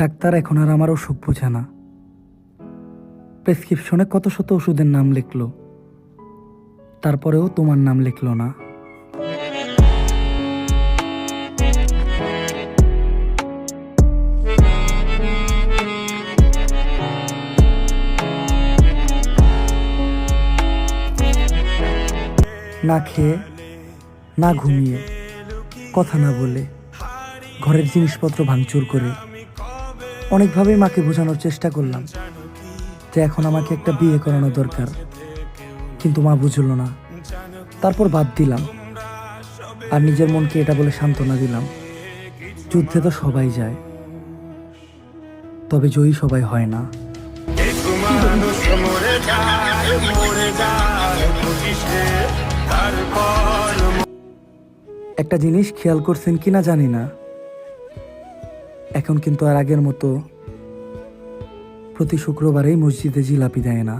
Doctor এখন আর আমার অসুখ বোঝে না। প্রেসক্রিপশনে কত শত ওষুধের নাম লিখলো। তারপরেও তোমার নাম লিখলো না। না খেয়ে, না ঘুমিয়ে, কথা না বলে, ঘরের জিনিসপত্র ভাঙচুর করে অনেকভাবেই মাকে বোঝানোর চেষ্টা করলাম যে এখন আমাকে একটা বিয়ে করানো দরকার। কিন্তু মা বুঝলো না। তারপর বাদ দিলাম। আর নিজের মনকে এটা বলে সান্ত্বনা দিলাম। যুদ্ধে তো সবাই যায়। তবে জয়ী সবাই হয় না। একটা জিনিস খেয়াল করছেন কিনা জানি না। এখন কিন্তু আর আগের মতো প্রতি শুক্রবারেই মসজিদে জিলাপি দেয় না।